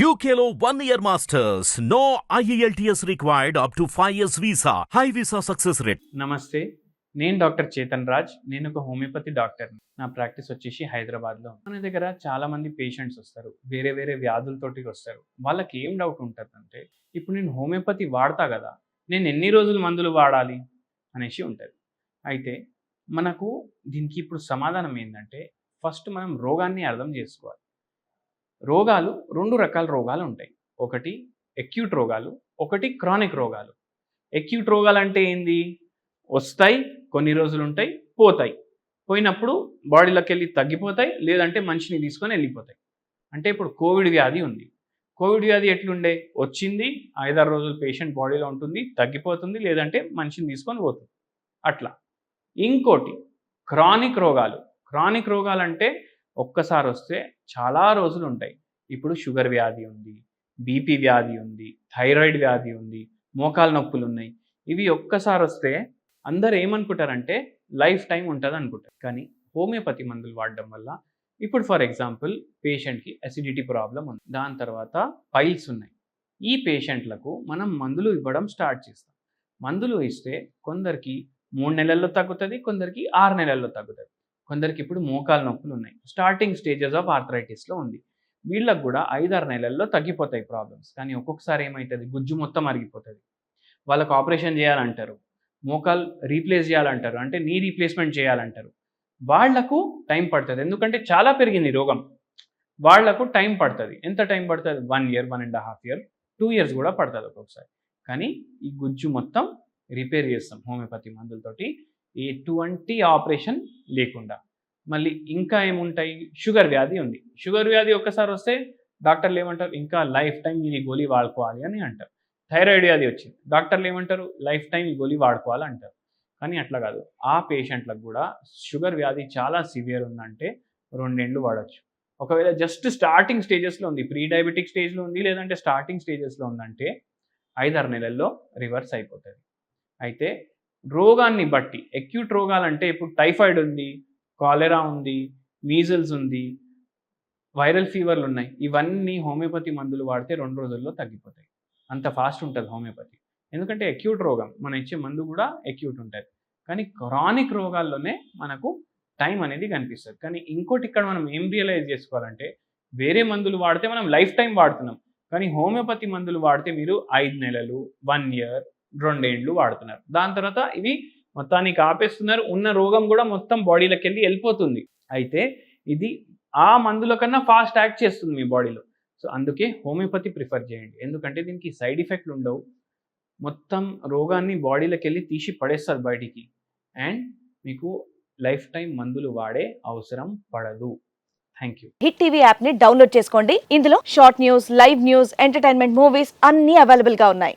యూకేలో one year masters no E IELTS required up to 5 years visa. High visa success rate. నమస్తే నేను doctor Chetan Raj. నేను ఒక homeopathy doctor. నా ప్రాక్టీస్ వచ్చేసి హైదరాబాద్లో. మన దగ్గర చాలా మంది పేషెంట్స్ వస్తారు. వేరే వేరే వ్యాధులతోటి వస్తారు. వాళ్ళకి ఏం డౌట్ ఉంటుంది అంటే ఇప్పుడు నేను హోమియోపతి వాడతా కదా నేను ఎన్ని రోజులు మందులు వాడాలి అనేసి ఉంటుంది. అయితే మనకు దీనికి ఇప్పుడు సమాధానం ఏంటంటే ఫస్ట్ మనం రోగాన్ని అర్థం చేసుకోవాలి. రోగాలు రెండు రకాల రోగాలు ఉంటాయి. ఒకటి ఎక్యూట్ రోగాలు ఒకటి క్రానిక్ రోగాలు. ఎక్యూట్ రోగాలు అంటే ఏంది? వస్తాయి కొన్ని రోజులు ఉంటాయి పోతాయి. పోయినప్పుడు బాడీలోకి వెళ్ళి తగ్గిపోతాయి లేదంటే మనిషిని తీసుకొని వెళ్ళిపోతాయి. అంటే ఇప్పుడు కోవిడ్ వ్యాధి ఉంది. కోవిడ్ వ్యాధి ఎట్లుండే? వచ్చింది ఐదారు రోజులు పేషెంట్ బాడీలో ఉంటుంది తగ్గిపోతుంది లేదంటే మనిషిని తీసుకొని పోతుంది. అట్లా. ఇంకోటి క్రానిక్ రోగాలు. క్రానిక్ రోగాలు అంటే ఒక్కసారి వస్తే చాలా రోజులు ఉంటాయి ఇప్పుడు షుగర్ వ్యాధి ఉంది బీపీ వ్యాధి ఉంది థైరాయిడ్ వ్యాధి ఉంది మోకాలు నొప్పులు ఉన్నాయి ఇవి ఒక్కసారి వస్తే అందరు ఏమనుకుంటారంటే లైఫ్ టైం ఉంటుంది అనుకుంటారు కానీ హోమియోపతి మందులు వాడడం వల్ల ఇప్పుడు ఫర్ ఎగ్జాంపుల్ పేషెంట్కి అసిడిటీ ప్రాబ్లం ఉంది. దాని తర్వాత పైల్స్ ఉన్నాయి. ఈ పేషెంట్లకు మనం మందులు ఇవ్వడం స్టార్ట్ చేస్తాం. మందులు ఇస్తే కొందరికి మూడు నెలల్లో తగ్గుతుంది కొందరికి ఆరు నెలల్లో తగ్గుతుంది. కొందరికి ఇప్పుడు మోకాలు నొప్పులు ఉన్నాయి. స్టార్టింగ్ స్టేజెస్ ఆఫ్ ఆర్థరైటిస్లో ఉంది. వీళ్ళకు కూడా ఐదారు నెలల్లో తగ్గిపోతాయి ప్రాబ్లమ్స్. కానీ ఒక్కొక్కసారి ఏమవుతుంది గుజ్జు మొత్తం అరిగిపోతుంది. వాళ్ళకు ఆపరేషన్ చేయాలంటారు. మోకాలు రీప్లేస్ చేయాలంటారు. అంటే నీ రీప్లేస్మెంట్ చేయాలంటారు. వాళ్ళకు టైం పడుతుంది. ఎందుకంటే చాలా పెరిగింది రోగం. వాళ్ళకు టైం పడుతుంది. ఎంత టైం పడుతుంది? One year one and half year two years కూడా పడుతుంది ఒక్కొక్కసారి. కానీ ఈ గుజ్జు మొత్తం రిపేర్ చేస్తాం హోమియోపతి మందులతోటి. ఎటువంటి ఆపరేషన్ లేకుండా. మళ్ళీ ఇంకా ఏముంటాయి? షుగర్ వ్యాధి ఉంది. షుగర్ వ్యాధి ఒక్కసారి వస్తే డాక్టర్లు ఏమంటారు? ఇంకా లైఫ్ టైం ఈ గోళీ వాడుకోవాలి అని అంటారు. థైరాయిడ్ వ్యాధి వచ్చింది. డాక్టర్లు ఏమంటారు? లైఫ్ టైం ఈ గోళీ వాడుకోవాలి అంటారు. కానీ అట్లా కాదు. ఆ పేషెంట్లకు కూడా షుగర్ వ్యాధి చాలా సివియర్ ఉందంటే రెండేళ్ళు వాడచ్చు. ఒకవేళ జస్ట్ స్టార్టింగ్ స్టేజెస్లో ఉంది. ప్రీ డయాబెటిక్ స్టేజ్లో ఉంది లేదంటే స్టార్టింగ్ స్టేజెస్లో ఉందంటే ఐదారు నెలల్లో రివర్స్ అయిపోతుంది. అయితే రోగాన్ని బట్టి ఎక్యూట్ రోగాలంటే ఇప్పుడు టైఫాయిడ్ ఉంది కాలెరా ఉంది మీజల్స్ ఉంది వైరల్ ఫీవర్లు ఉన్నాయి. ఇవన్నీ హోమియోపతి మందులు వాడితే రెండు రోజుల్లో తగ్గిపోతాయి. అంత ఫాస్ట్ ఉంటుంది హోమియోపతి. ఎందుకంటే ఎక్యూట్ రోగం మనం ఇచ్చే మందు కూడా ఎక్యూట్ ఉంటుంది. కానీ క్రానిక్ రోగాల్లోనే మనకు టైం అనేది కనిపిస్తుంది. కానీ ఇంకోటి ఇక్కడ మనం ఏం రియలైజ్ చేసుకోవాలంటే వేరే మందులు వాడితే మనం లైఫ్ టైం వాడుతున్నాం. కానీ హోమియోపతి మందులు వాడితే మీరు ఐదు నెలలు వన్ ఇయర్ రెండేండ్లు వాడుతున్నారు. దాని తర్వాత ఇవి మొత్తానికి ఆపేస్తున్నారు. ఉన్న రోగం కూడా మొత్తం బాడీలోకి వెళ్ళి వెళ్ళిపోతుంది. అయితే ఇది ఆ మందుల కన్నా ఫాస్ట్ యాక్ట్ చేస్తుంది మీ బాడీలో. సో అందుకే హోమియోపతి ప్రిఫర్ చేయండి. ఎందుకంటే దీనికి సైడ్ ఎఫెక్ట్లు ఉండవు. మొత్తం రోగాన్ని బాడీలోకి వెళ్ళి తీసి పడేస్తారు బయటికి. అండ్ మీకు లైఫ్ టైం మందులు వాడే అవసరం పడదు. Thank you. హిట్ టీవీ యాప్ని డౌన్లోడ్ చేసుకోండి. ఇందులో short news live news entertainment movies అన్ని అవైలబుల్గా ఉన్నాయి.